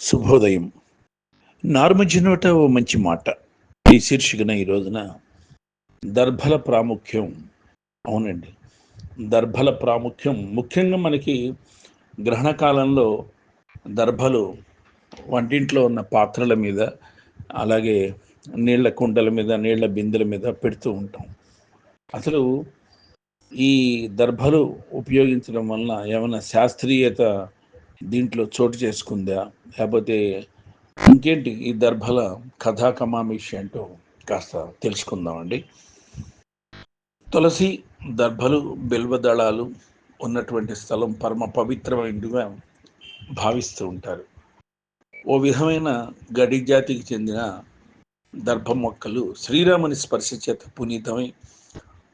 శుభోదయం. నార్మజ్యనోట ఓ మంచి మాట. ఈ శీర్షికన ఈ రోజున దర్భల ప్రాముఖ్యం. అవునండి. దర్భల ప్రాముఖ్యం. ముఖ్యంగా మనకి గ్రహణ కాలంలో దర్భలు వంటింట్లో ఉన్న పాత్రల మీద అలాగే నీళ్ళ కుండల మీద నీళ్ళ బిందెల మీద పెడుతూ ఉంటాం. అసలు ఈ దర్భలు ఉపయోగించడం వలన ఏమైనా శాస్త్రీయత దీంట్లో చోటు చేసుకుందా? లేకపోతే ఇంకేంటి ఈ దర్భల కథా కమామిషి అంటూ కాస్త తెలుసుకుందామండి. తులసి దర్భలు బిల్వదళాలు ఉన్నటువంటి స్థలం పరమ పవిత్రమైనదిగా భావిస్తూ ఉంటారు. ఓ విధమైన గడి జాతికి చెందిన దర్భ మొక్కలు శ్రీరాముని స్పర్శ చేత పునీతమై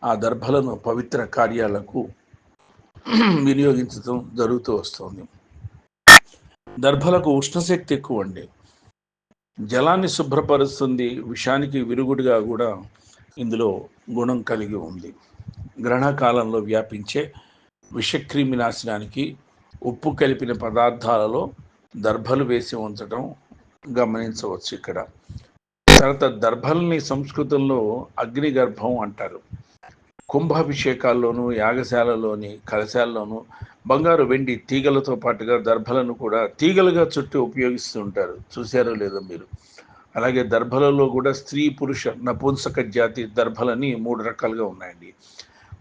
ఆ దర్భలను పవిత్ర కార్యాలకు వినియోగించడం జరుగుతూ వస్తుంది. దర్భలకు ఉష్ణశక్తి ఎక్కువ అండి జలాన్ని శుభ్రపరుస్తుంది విషానికి విరుగుడుగా కూడా ఇందులో గుణం కలిగి ఉంది. గ్రహణకాలంలో వ్యాపించే విషక్రిమి నాశనానికి ఉప్పు కలిపిన పదార్థాలలో దర్భలు వేసి ఉంచడం గమనించవచ్చు ఇక్కడ. తర్వాత దర్భల్ని సంస్కృతంలో అగ్ని గర్భం అంటారు. కుంభాభిషేకాల్లోనూ యాగశాలలోని కలశాల్లోనూ బంగారు వెండి తీగలతో పాటుగా దర్భలను కూడా తీగలుగా చుట్టి ఉపయోగిస్తూ ఉంటారు. చూశారో లేదో మీరు? అలాగే దర్భలలో కూడా స్త్రీ పురుష నపుంసక జాతి దర్భలని మూడు రకాలుగా ఉన్నాయండి.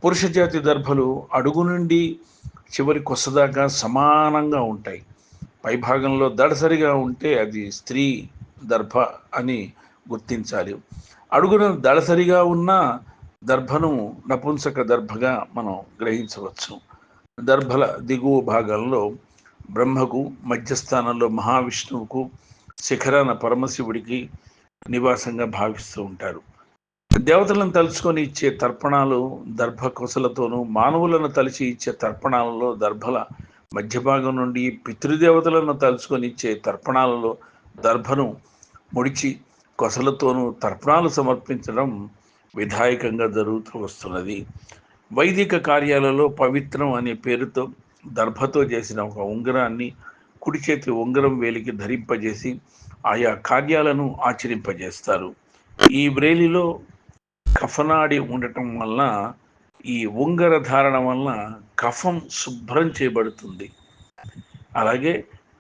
పురుష జాతి దర్భలు అడుగు నుండి చివరి కొసదాకా సమానంగా ఉంటాయి. పైభాగంలో దడసరిగా ఉంటే అది స్త్రీ దర్భ అని గుర్తించాలి. అడుగున దళసరిగా ఉన్న దర్భను నపుంసక దర్భగా మనం గ్రహించవచ్చు. దర్భల దిగువ భాగంలో బ్రహ్మకు మధ్యస్థానంలో మహావిష్ణువుకు శిఖరాన పరమశివుడికి నివాసంగా భావిస్తూ ఉంటారు. దేవతలను తలుచుకొని ఇచ్చే తర్పణాలు దర్భ కొసలతోనూ మానవులను తలిచి ఇచ్చే తర్పణాలలో దర్భల మధ్య భాగం నుండి పితృదేవతలను తలుచుకొని ఇచ్చే తర్పణాలలో దర్భను ముడిచి కొసలతోనూ తర్పణాలు సమర్పించడం విధాయకంగా జరుగుతూ వస్తున్నది. వైదిక కార్యాలలో పవిత్రం అనే పేరుతో దర్భతో చేసిన ఒక ఉంగరాన్ని కుడి చేతి ఉంగరం వేలికి ధరింపజేసి ఆయా కార్యాలను ఆచరింపజేస్తారు. ఈ వ్రేలిలో కఫనాడి ఉండటం వలన ఈ ఉంగర ధారణ వలన కఫం శుభ్రం చేయబడుతుంది. అలాగే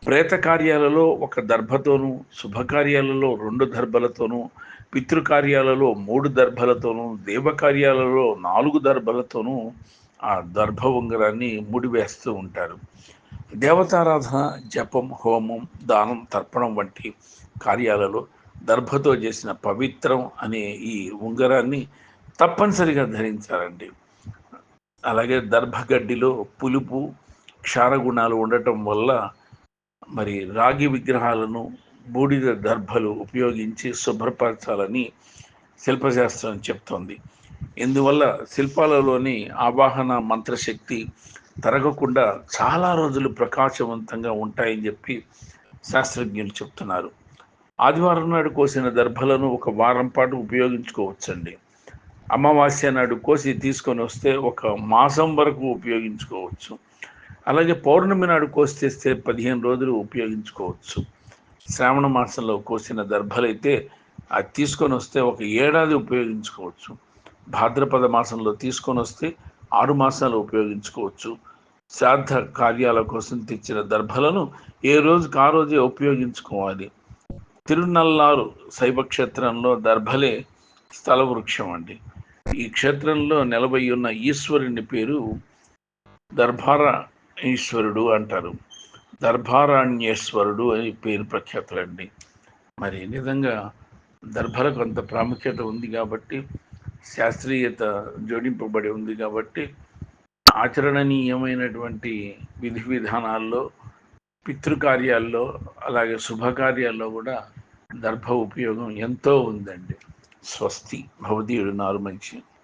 ప్రేత కార్యాలలో ఒక దర్భతోనూ శుభకార్యాలలో రెండు దర్భలతోనూ పితృకార్యాలలో మూడు దర్భలతోనూ దేవకార్యాలలో నాలుగు దర్భలతోనూ ఆ దర్భ ఉంగరాన్ని ముడివేస్తూ ఉంటారు. దేవతారాధన జపం హోమం దానం తర్పణం వంటి కార్యాలలో దర్భతో చేసిన పవిత్రం అనే ఈ ఉంగరాన్ని తప్పనిసరిగా ధరించాలండి. అలాగే దర్భగడ్డిలో పులుపు క్షారగుణాలు ఉండటం వల్ల మరి రాగి విగ్రహాలను బూడిద దర్భలు ఉపయోగించి శుభ్రపరచాలని శిల్పశాస్త్రం చెప్తోంది. ఇందువల్ల శిల్పాలలోని ఆవాహన మంత్రశక్తి తరగకుండా చాలా రోజులు ప్రకాశవంతంగా ఉంటాయని చెప్పి శాస్త్రజ్ఞులు చెప్తున్నారు. ఆదివారం నాడు కోసిన దర్భలను ఒక వారం పాటు ఉపయోగించుకోవచ్చండి. అమావాస్య నాడు కోసి తీసుకొని వస్తే ఒక మాసం వరకు ఉపయోగించుకోవచ్చు. అలాగే పౌర్ణమి నాడు కోసి తెస్తే పదిహేను రోజులు ఉపయోగించుకోవచ్చు. శ్రావణ మాసంలో కోసిన దర్భలైతే అది తీసుకొని వస్తే ఒక ఏడాది ఉపయోగించుకోవచ్చు. భాద్రపద మాసంలో తీసుకొని వస్తే ఆరు మాసాలు ఉపయోగించుకోవచ్చు. శ్రాద్ధ కార్యాల కోసం తెచ్చిన దర్భలను ఏ రోజుకి ఆ రోజే ఉపయోగించుకోవాలి. తిరునల్లారు శైవక్షేత్రంలో దర్భలే స్థల వృక్షం అండి. ఈ క్షేత్రంలో నిలబై ఉన్న ఈశ్వరుని పేరు దర్భార ఈశ్వరుడు అంటారు. దర్భారాణ్యేశ్వరుడు అని పేరు ప్రఖ్యాతులండి. మరి నిజంగా దర్భలకు అంత ప్రాముఖ్యత ఉంది కాబట్టి శాస్త్రీయత జోడింపబడి ఉంది కాబట్టి ఆచరణీయమైనటువంటి విధి విధానాల్లో పితృకార్యాల్లో అలాగే శుభకార్యాల్లో కూడా దర్భ ఉపయోగం ఎంతో ఉందండి. స్వస్తి భవదీయుడు నారు మంచి